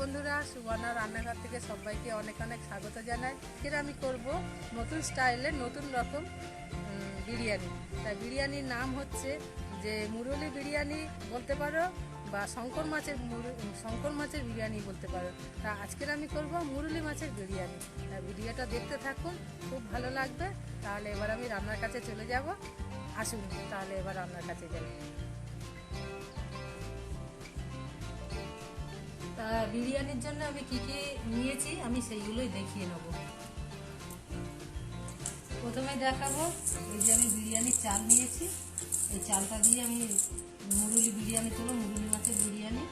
বন্ধুরা, সুবর্ণা রান্নাঘর থেকে সবাইকে অনেক অনেক স্বাগত জানাই। ফের আমি করব নতুন স্টাইলে নতুন রকম বিরিয়ানি। তা বিরিয়ানির নাম হচ্ছে যে মুরলি বিরিয়ানি বলতে পারো বা শঙ্কর মাছের শঙ্কর মাছের বিরিয়ানি বলতে পারো। তা আজকের আমি করব মুরলি মাছের বিরিয়ানি। তা ভিডিওটা দেখতে থাকুন, খুব ভালো লাগবে। তাহলে এবার আমি রান্নার কাছে চলে যাব। আসুন, তাহলে এবার রান্নার কাছে যাই। তা বিরিয়ানির জন্য আমি কি কি নিয়েছি আমি সেইগুলোই দেখিয়ে নেব। প্রথমে দেখাবো, এই যে আমি বিরিয়ানির চাল নিয়েছি। এই চালটা দিয়ে আমি মুরুলি বিরিয়ানি করব, মুরুলি মাছের বিরিয়ানি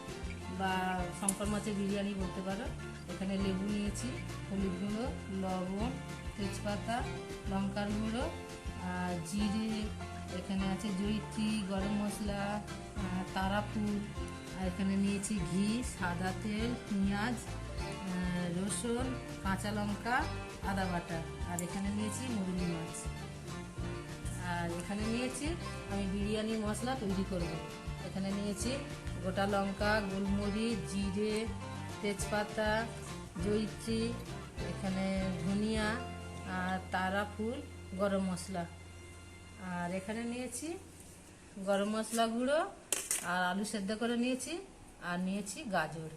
বা শঙ্কর মাছের বিরিয়ানি বলতে পারো। এখানে লেবু নিয়েছি, হলুদ গুঁড়ো, লবণ, তেজপাতা, লঙ্কার গুঁড়ো, আর জিরে, এখানে আছে জৈত্রী গরম মশলা তারাপুর আর এখানে নিয়েছি ঘি, সাদা তেল, পেঁয়াজ রসুন, কাঁচা লঙ্কা, আদা বাটা। আর এখানে নিয়েছি মুরগি মাছ। আর এখানে নিয়েছি আমি বিরিয়ানি মশলা তৈরি করব। এখানে নিয়েছি গোটা লঙ্কা, গোলমরিচ, জিরে, তেজপাতা জৈত্রী এখানে ধনিয়া আর তারা ফুল গরম মশলা। আর এখানে নিয়েছি গরম মশলা গুঁড়ো আর আলু সেদ্ধ করে নিয়েছি, আর নিয়েছি গাজর।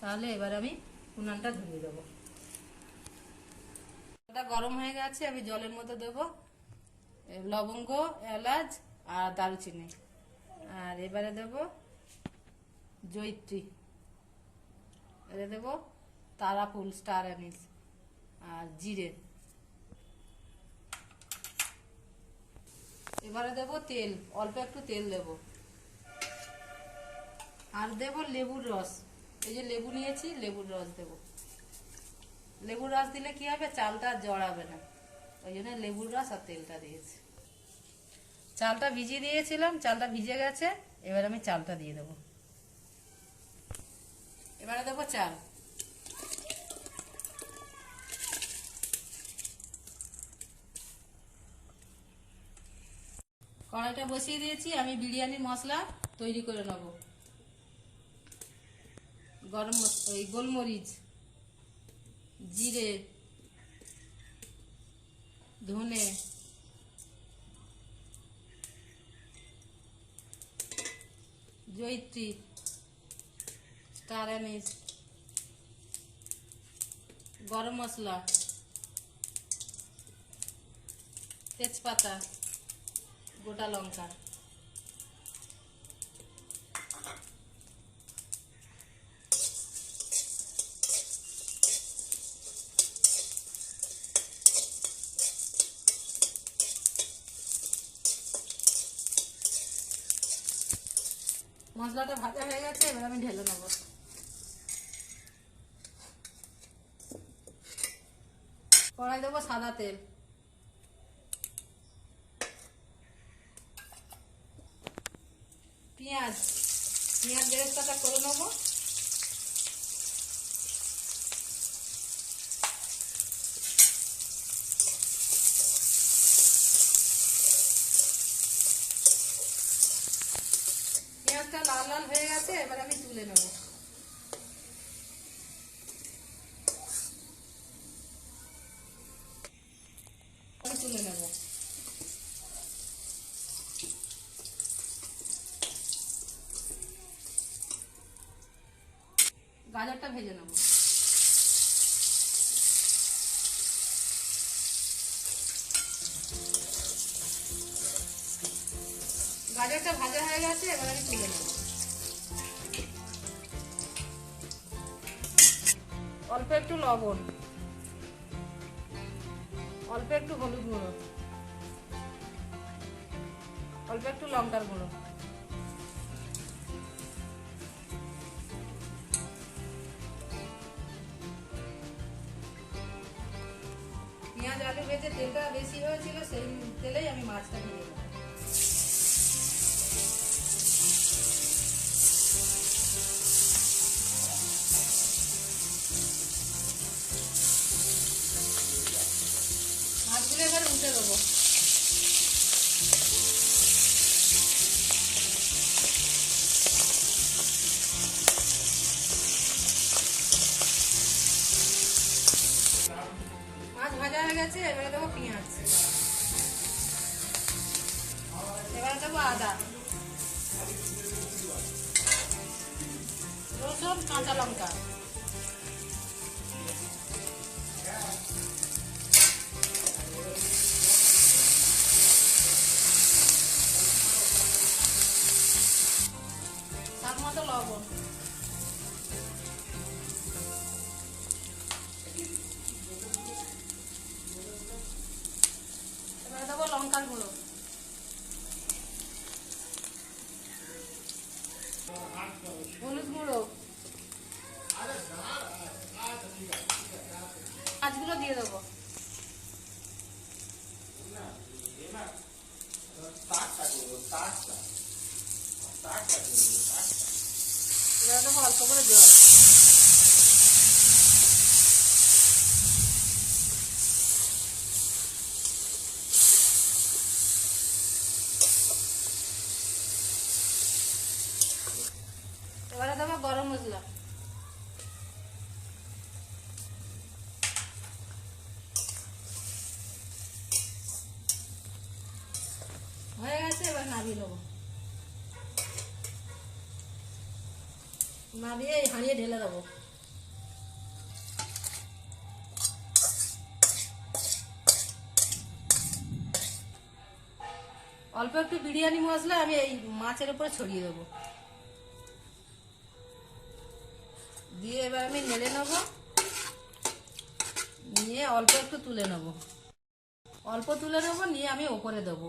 তাহলে এবার আমি উনানটা ধুয়ে দেবো। গরম হয়ে গেছে, আমি জলের মধ্যে দেবো। লবঙ্গ, এলাচ, আর দারুচিনি। আর এবারে দেব জৈত্রী এবারে দেব তারা ফুল, স্টার অ্যানিস, আর জিরে। এবারে দেব তেল, অল্প একটু তেল দেব। আর দেব লেবুর রস। এই যে লেবু নিয়েছি, লেবুর রস দেব। লেবুর রস দিলে কি হবে? চালটা জড়াবে না। ওই জন্য লেবুর রস আর তেলটা দিয়েছি। চালটা ভিজিয়ে দিয়েছিলাম, চালটা ভিজে গেছে। এবার আমি চালটা দিয়ে দেবো। এবারে দেবো চাল। কড়াইটা বসিয়ে দিয়েছি, আমি বিরিয়ানির মশলা তৈরি করে নেব। গরম ওই গোলমরিচ জিরে ধনে জৈত্রী স্টার গরম মশলা তেজপাতা গোটা লঙ্কা। মশলাটা ভাজা হয়ে গেছে, এবার আমি ঢেলে নেব। কড়াই দেবো সাদা তেল। পেঁয়াজ পেঁয়াজ বেরেস্তাটা করে নেব। গেছে এবার আমি তুলে নেব। আমি তুলে নেব। গাজরটা ভেজে নেব। গাজরটা ভাজা হয়ে গেছে, এবার আমি তুলে নেব। অল্প একটু লবণ। অল্প একটু হলুদ গুঁড়ো। অল্প একটু লঙ্কার গুঁড়ো। পেঁয়াজ আলু ভেজে তেলটা বেশি হয়েছিল, সেই তেলেই আমি মাছটা দিয়ে দেবো। মধ্যে দেবো। মাছ হয়ে গেছে এবারে দেবো এবারে দেবো আদা। রসুন কাঁচা লঙ্কা। এবারে দেবো অল্প করে জল এবারে দেবো গরম মশলা হয়ে গেছে এবার নামিয়ে নেব নামিয়ে এই হাঁড়িয়ে ঢেলে দেবো। অল্প একটু বিরিয়ানি মশলা আমি এই মাছের উপরে ছড়িয়ে দেবো। দিয়ে এবার আমি নেড়ে নেব। নিয়ে অল্প একটু তুলে নেব। অল্প তুলে নেব, নিয়ে আমি ওপরে দেবো।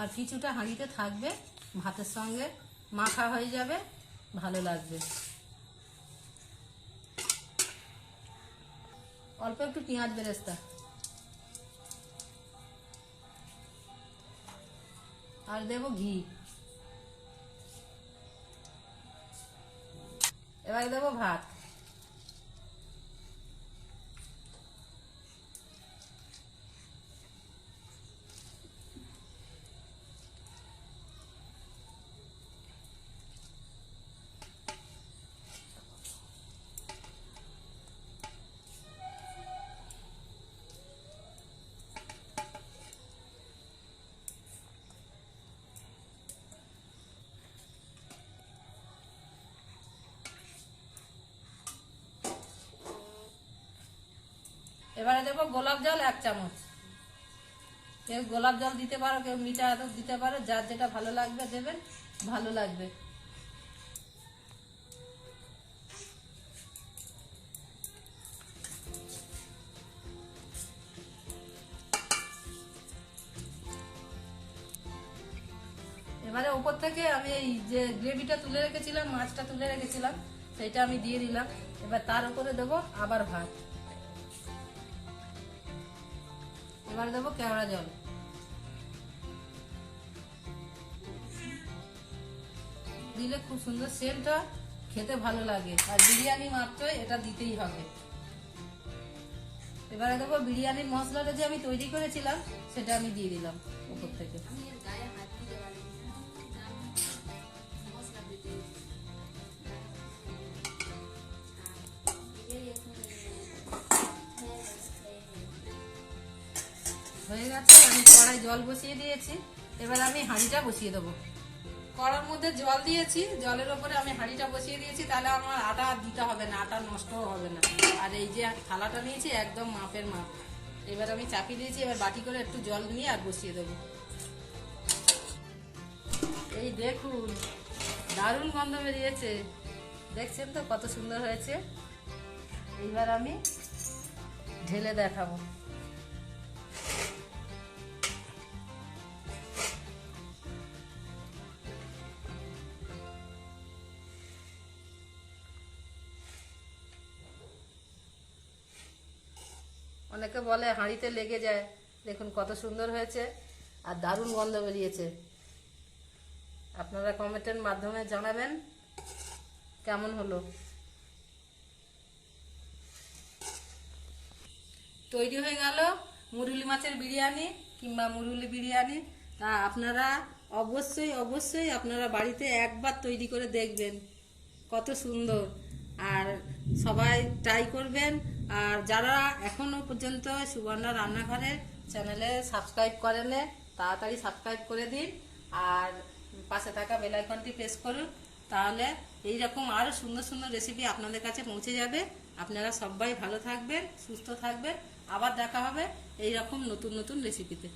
আর কিছুটা হাঁড়িতে থাকবে ভাতের সঙ্গে। মাখা হয়ে যাবে, ভালো লাগবে। অল্প একটু পেঁয়াজ বেরেস্তা। আর দেবো ঘি। এবার দেবো ভাত। এবারে দেবো গোলাপ জল এক চামচ। কেউ গোলাপ জল দিতে পারো, কেউ মিঠা আদর দিতে পারো, যার যেটা ভালো লাগবে দেবেন, ভালো লাগবে। এবারে উপর থেকে আমি এই যে গ্রেভিটা তুলে রেখেছিলাম, মাছটা তুলে রেখেছিলাম, সেটা আমি দিয়ে দিলাম। এবার তার উপরে দেবো আবার ভাত। এবার দেবো কেওড়া জল। দিলে খুব সুন্দর সেন্টটা খেতে ভালো লাগে। আর বিরিয়ানি মাত্র এটা দিতেই হবে। এবারে দেবো বিরিয়ানির মশলাটা যে আমি তৈরি করেছিলাম, সেটা আমি দিয়ে দিলাম উপর থেকে। হয়ে গেছে, আমি কড়াই জল বসিয়ে দিয়েছি। এবার আমি হাঁড়িটা বসিয়ে দেবো। কড়ার মধ্যে জল দিয়েছি, জলের ওপরে আমি হাঁড়িটা বসিয়ে দিয়েছি, তাহলে আমার আটা দিতে হবে না, আটা নষ্টও হবে না। আর এই যে থালাটা নিয়েছি, একদম মাপের মাপ। এবার আমি চাপিয়ে দিয়েছি, এবার বাটি করে একটু জল নিয়ে আর বসিয়ে দেবো। এই দেখুন, দারুণ গন্ধ বেরিয়েছে। দেখছেন তো কত সুন্দর হয়েছে? এইবার আমি ঢেলে দেখাবো। অনেকে বলে হাঁড়িতে লেগে যায়। দেখুন কত সুন্দর হয়েছে আর দারুণ গন্ধ বেরিয়েছে। আপনারা কমেন্টের মাধ্যমে জানাবেন কেমন হলো। তৈরি হয়ে গেল মুরুলি মাছের বিরিয়ানি কিংবা মুরুলি বিরিয়ানি। তা আপনারা অবশ্যই অবশ্যই আপনারা বাড়িতে একবার তৈরি করে দেখবেন কত সুন্দর। আর সবাই ট্রাই করবেন। আর যারা এখনও পর্যন্ত সুবর্ণা রান্নাঘরের চ্যানেলে সাবস্ক্রাইব করে নে তাড়াতাড়ি সাবস্ক্রাইব করে দিন আর পাশে থাকা বেল আইকনটি প্রেস করুন, তাহলে এই রকম আরও সুন্দর সুন্দর রেসিপি আপনাদের কাছে পৌঁছে যাবে। আপনারা সবাই ভালো থাকবেন, সুস্থ থাকবেন। আবার দেখা হবে এই রকম নতুন নতুন রেসিপিতে